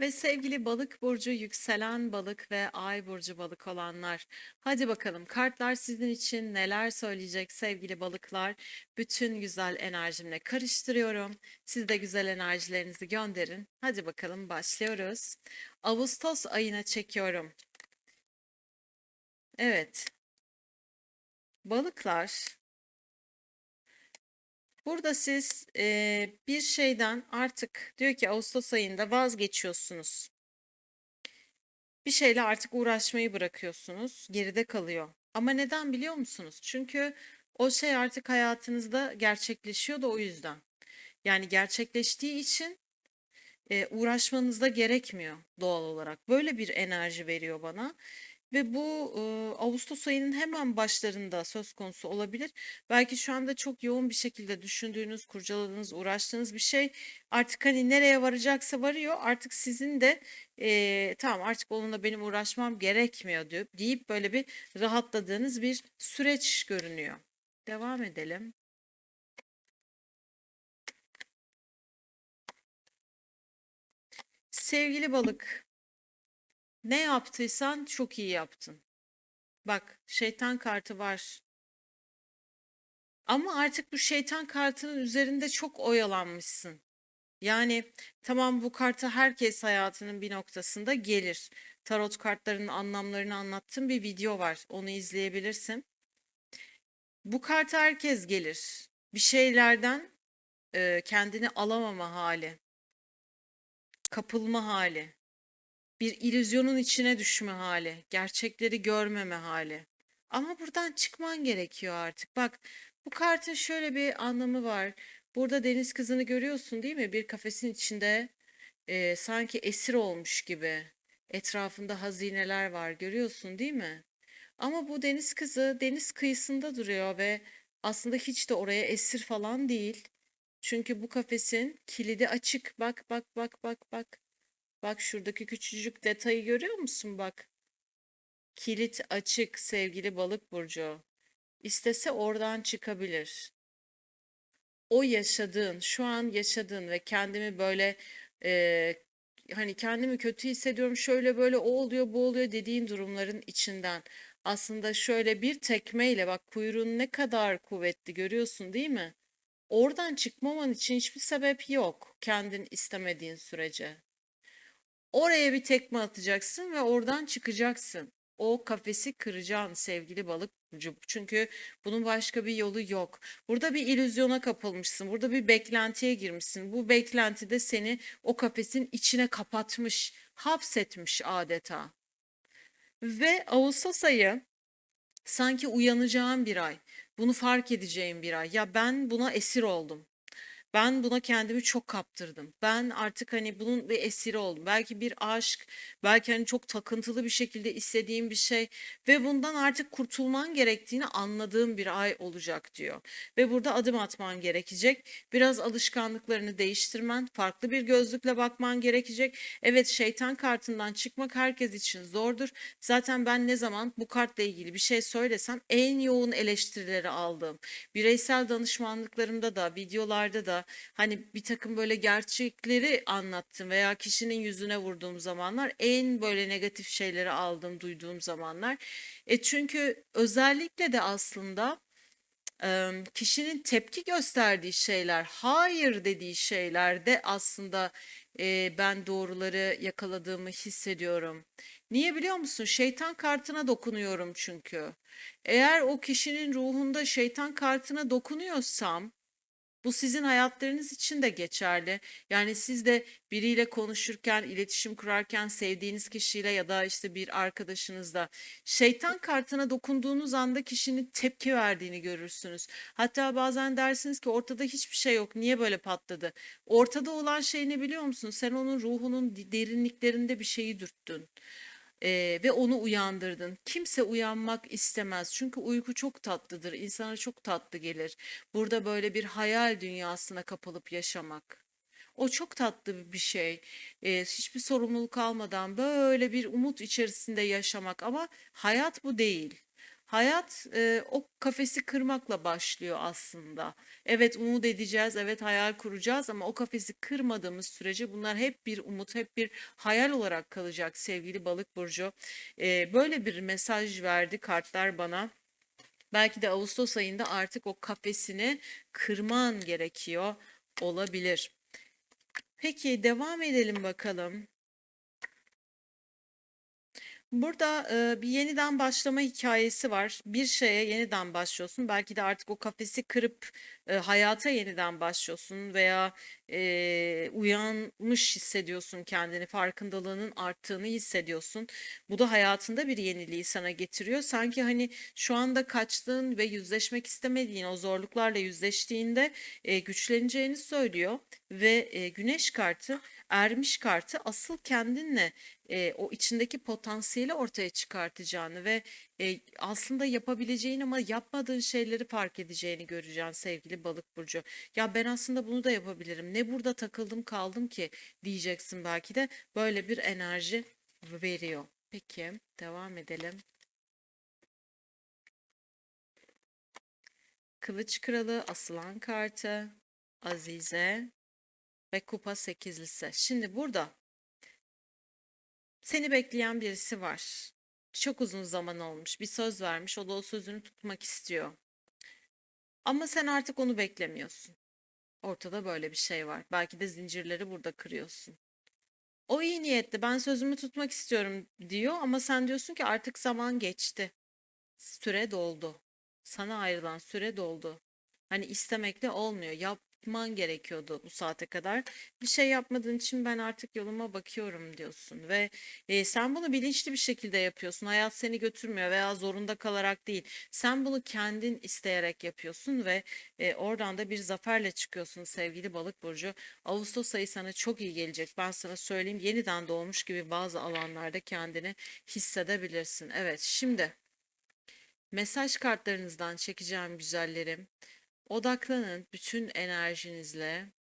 Ve sevgili balık burcu, yükselen balık ve ay burcu balık olanlar. Hadi bakalım kartlar sizin için neler söyleyecek sevgili balıklar? Bütün güzel enerjimle karıştırıyorum. Siz de güzel enerjilerinizi gönderin. Hadi bakalım başlıyoruz. Ağustos ayına çekiyorum. Evet. Balıklar Burada siz eee, bir şeyden artık diyor ki Ağustos ayında vazgeçiyorsunuz. Bir şeyle artık uğraşmayı bırakıyorsunuz. Geride kalıyor. Ama neden biliyor musunuz? Çünkü o şey artık hayatınızda gerçekleşiyor da o yüzden. Yani gerçekleştiği için e, uğraşmanız da gerekmiyor doğal olarak. Böyle bir enerji veriyor bana. Ve bu e, Ağustos ayının hemen başlarında söz konusu olabilir. Belki şu anda çok yoğun bir şekilde düşündüğünüz, kurcaladığınız, uğraştığınız bir şey artık hani nereye varacaksa varıyor. Artık sizin de e, tamam artık onunla benim uğraşmam gerekmiyor diyor, deyip böyle bir rahatladığınız bir süreç görünüyor. Devam edelim. Sevgili balık, ne yaptıysan çok iyi yaptın. Bak, şeytan kartı var. Ama artık bu şeytan kartının üzerinde çok oyalanmışsın. Yani tamam bu kartı herkes hayatının bir noktasında gelir. Tarot kartlarının anlamlarını anlattığım bir video var. Onu izleyebilirsin. Bu kartı herkes gelir. Bir şeylerden e, kendini alamama hali, kapılma hali, bir illüzyonun içine düşme hali, gerçekleri görmeme hali. Ama buradan çıkman gerekiyor artık. Bak, bu kartın şöyle bir anlamı var. Burada deniz kızını görüyorsun değil mi? Bir kafesin içinde e, sanki esir olmuş gibi. Etrafında hazineler var, görüyorsun değil mi? Ama bu deniz kızı deniz kıyısında duruyor ve aslında hiç de oraya esir falan değil. Çünkü bu kafesin kilidi açık. Bak bak bak bak bak. Bak şuradaki küçücük detayı görüyor musun bak. Kilit açık sevgili balık burcu. İstese oradan çıkabilir. O yaşadığın, şu an yaşadığın ve kendimi böyle e, hani kendimi kötü hissediyorum, şöyle böyle o oluyor, bu oluyor dediğin durumların içinden aslında şöyle bir tekmeyle bak kuyruğun ne kadar kuvvetli görüyorsun değil mi? Oradan çıkmaman için hiçbir sebep yok kendin istemediğin sürece. Oraya bir tekme atacaksın ve oradan çıkacaksın. O kafesi kıracaksın sevgili balık. Çünkü bunun başka bir yolu yok. Burada bir illüzyona kapılmışsın. Burada bir beklentiye girmişsin. Bu beklenti de seni o kafesin içine kapatmış, hapsetmiş adeta. Ve Ağustos ayı sanki uyanacağım bir ay. Bunu fark edeceğim bir ay. Ya ben buna esir oldum. Ben buna kendimi çok kaptırdım. Ben artık hani bunun bir esiri oldum. Belki bir aşk, belki hani çok takıntılı bir şekilde istediğim bir şey ve bundan artık kurtulman gerektiğini anladığım bir ay olacak diyor. Ve burada adım atman gerekecek. Biraz alışkanlıklarını değiştirmen, farklı bir gözlükle bakman gerekecek. Evet şeytan kartından çıkmak herkes için zordur. Zaten ben ne zaman bu kartla ilgili bir şey söylesem en yoğun eleştirileri aldığım, bireysel danışmanlıklarımda da, videolarda da hani bir takım böyle gerçekleri anlattım veya kişinin yüzüne vurduğum zamanlar en böyle negatif şeyleri aldım, duyduğum zamanlar. E çünkü özellikle de aslında kişinin tepki gösterdiği şeyler, hayır dediği şeylerde aslında e, ben doğruları yakaladığımı hissediyorum. Niye biliyor musun? Şeytan kartına dokunuyorum çünkü. Eğer o kişinin ruhunda şeytan kartına dokunuyorsam bu sizin hayatlarınız için de geçerli. Yani siz de biriyle konuşurken, iletişim kurarken sevdiğiniz kişiyle ya da işte bir arkadaşınızla şeytan kartına dokunduğunuz anda kişinin tepki verdiğini görürsünüz. Hatta bazen dersiniz ki ortada hiçbir şey yok. Niye böyle patladı? Ortada olan şey ne biliyor musun? Sen onun ruhunun derinliklerinde bir şeyi dürttün. Eee, ve onu uyandırdın. Kimse uyanmak istemez. Çünkü uyku çok tatlıdır. İnsana çok tatlı gelir. Burada böyle bir hayal dünyasına kapılıp yaşamak. O çok tatlı bir şey. Eee, hiçbir sorumluluk almadan böyle bir umut içerisinde yaşamak ama hayat bu değil. Hayat e, o kafesi kırmakla başlıyor aslında. Evet umut edeceğiz, evet hayal kuracağız ama o kafesi kırmadığımız sürece bunlar hep bir umut, hep bir hayal olarak kalacak sevgili balık burcu. E, böyle bir mesaj verdi kartlar bana. Belki de Ağustos ayında artık o kafesini kırman gerekiyor olabilir. Peki devam edelim bakalım. Burada e, bir yeniden başlama hikayesi var. Bir şeye yeniden başlıyorsun. Belki de artık o kafesi kırıp e, hayata yeniden başlıyorsun veya e, uyanmış hissediyorsun kendini, farkındalığının arttığını hissediyorsun. Bu da hayatında bir yeniliği sana getiriyor. Sanki hani şu anda kaçtığın ve yüzleşmek istemediğin o zorluklarla yüzleştiğinde e, güçleneceğini söylüyor ve e, Güneş kartı ermiş kartı asıl kendinle e, o içindeki potansiyeli ortaya çıkartacağını ve e, aslında yapabileceğin ama yapmadığın şeyleri fark edeceğini göreceksin sevgili balık burcu. Ya ben aslında bunu da yapabilirim. Ne burada takıldım kaldım ki diyeceksin belki de böyle bir enerji veriyor. Peki devam edelim. Kılıç Kralı, Aslan Kartı, Azize ve Kupa Sekizlisi. Şimdi burada seni bekleyen birisi var. Çok uzun zaman olmuş. Bir söz vermiş. O da o sözünü tutmak istiyor. Ama sen artık onu beklemiyorsun. Ortada böyle bir şey var. Belki de zincirleri burada kırıyorsun. O iyi niyetli. Ben sözümü tutmak istiyorum diyor ama sen diyorsun ki artık zaman geçti. Süre doldu. Sana ayrılan süre doldu. Hani istemekle olmuyor. Yapman gerekiyordu bu saate kadar. Bir şey yapmadığın için ben artık yoluma bakıyorum diyorsun ve e, sen bunu bilinçli bir şekilde yapıyorsun. Hayat seni götürmüyor veya zorunda kalarak değil. Sen bunu kendin isteyerek yapıyorsun ve e, oradan da bir zaferle çıkıyorsun sevgili balık burcu. Ağustos ayı sana çok iyi gelecek. Ben sana söyleyeyim yeniden doğmuş gibi bazı alanlarda kendini hissedebilirsin. Evet şimdi mesaj kartlarınızdan çekeceğim güzellerim. Odaklanın bütün enerjinizle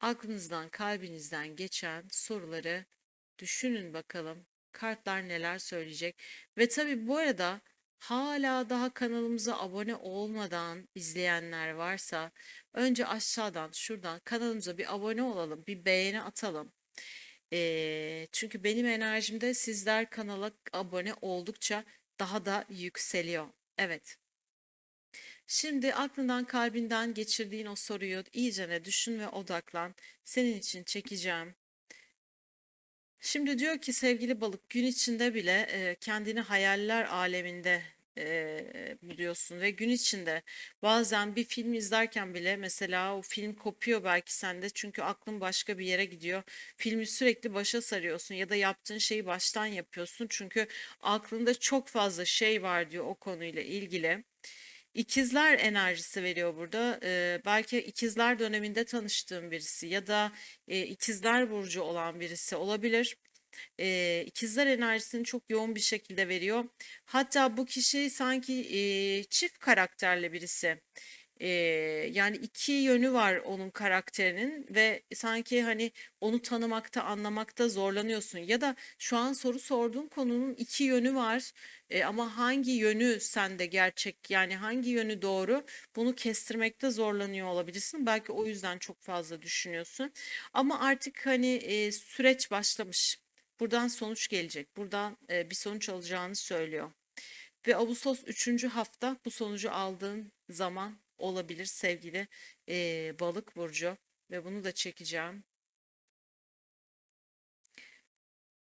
aklınızdan, kalbinizden geçen soruları düşünün bakalım. Kartlar neler söyleyecek? Ve tabii bu arada hala daha kanalımıza abone olmadan izleyenler varsa önce aşağıdan şuradan kanalımıza bir abone olalım, bir beğeni atalım. Ee, çünkü benim enerjimde sizler kanala abone oldukça daha da yükseliyor. Evet. Şimdi aklından kalbinden geçirdiğin o soruyu iyicene düşün ve odaklan. Senin için çekeceğim. Şimdi diyor ki sevgili balık gün içinde bile e, kendini hayaller aleminde e, buluyorsun ve gün içinde bazen bir film izlerken bile mesela o film kopuyor belki sende çünkü aklın başka bir yere gidiyor. Filmi sürekli başa sarıyorsun ya da yaptığın şeyi baştan yapıyorsun çünkü aklında çok fazla şey var diyor o konuyla ilgili. İkizler enerjisi veriyor burada. Ee, belki ikizler döneminde tanıştığım birisi ya da e, ikizler burcu olan birisi olabilir. Ee, ikizler enerjisini çok yoğun bir şekilde veriyor. Hatta bu kişi sanki e, çift karakterli birisi. Ee, yani iki yönü var onun karakterinin ve sanki hani onu tanımakta, anlamakta zorlanıyorsun. Ya da şu an soru sorduğun konunun iki yönü var e, ama hangi yönü sende gerçek yani hangi yönü doğru bunu kestirmekte zorlanıyor olabilirsin. Belki o yüzden çok fazla düşünüyorsun. Ama artık hani e, süreç başlamış. Buradan sonuç gelecek. Buradan e, bir sonuç alacağını söylüyor. Ve Ağustos 3. hafta bu sonucu aldığın zaman olabilir sevgili e, balık burcu. Ve bunu da çekeceğim.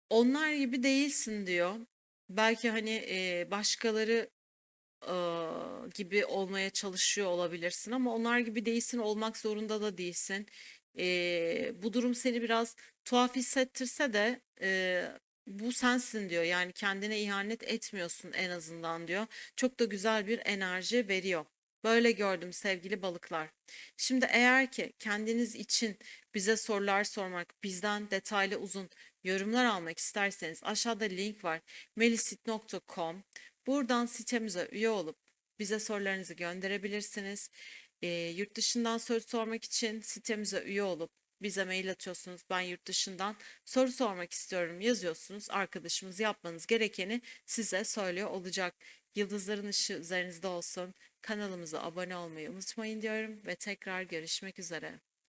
Onlar gibi değilsin diyor. Belki hani e, başkaları e, gibi olmaya çalışıyor olabilirsin ama onlar gibi değilsin, olmak zorunda da değilsin. E, bu durum seni biraz tuhaf hissettirse de e, bu sensin diyor. Yani kendine ihanet etmiyorsun en azından diyor. Çok da güzel bir enerji veriyor. Böyle gördüm sevgili balıklar. Şimdi eğer ki kendiniz için bize sorular sormak, bizden detaylı uzun yorumlar almak isterseniz aşağıda link var. melisit.com Buradan sitemize üye olup bize sorularınızı gönderebilirsiniz. E, yurt dışından soru sormak için sitemize üye olup bize mail atıyorsunuz. Ben yurt dışından soru sormak istiyorum yazıyorsunuz. Arkadaşımız yapmanız gerekeni size söylüyor olacak. Yıldızların ışığı üzerinizde olsun. Kanalımıza abone olmayı unutmayın diyorum ve tekrar görüşmek üzere.